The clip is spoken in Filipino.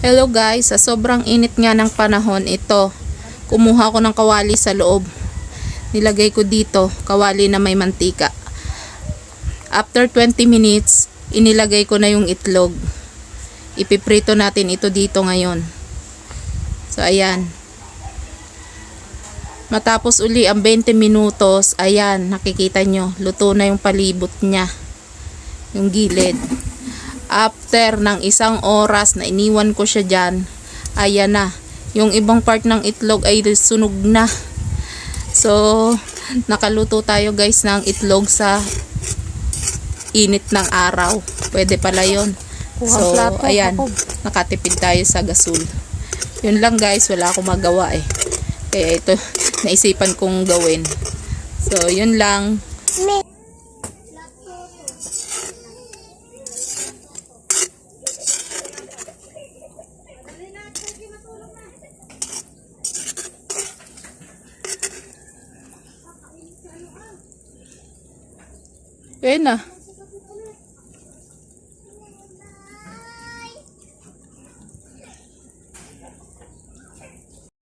Hello guys, sa sobrang init nga ng panahon ito, kumuha ko ng kawali sa loob. Nilagay ko dito, kawali na may mantika. After 20 minutes, inilagay ko na yung itlog. Ipiprito natin ito dito ngayon. So ayan. Matapos uli ang 20 minutos, ayan, nakikita nyo, luto na yung palibot niya. Yung gilid. After ng isang oras na iniwan ko siya dyan, ayan na. Yung ibang part ng itlog ay sunog na. So, nakaluto tayo guys ng itlog sa init ng araw. Pwede pala yon. So, ayan. Nakatipid tayo sa gasol. Yun lang guys, wala akong magawa eh. Kaya ito, naisipan kong gawin. So, yun lang. Ayun na.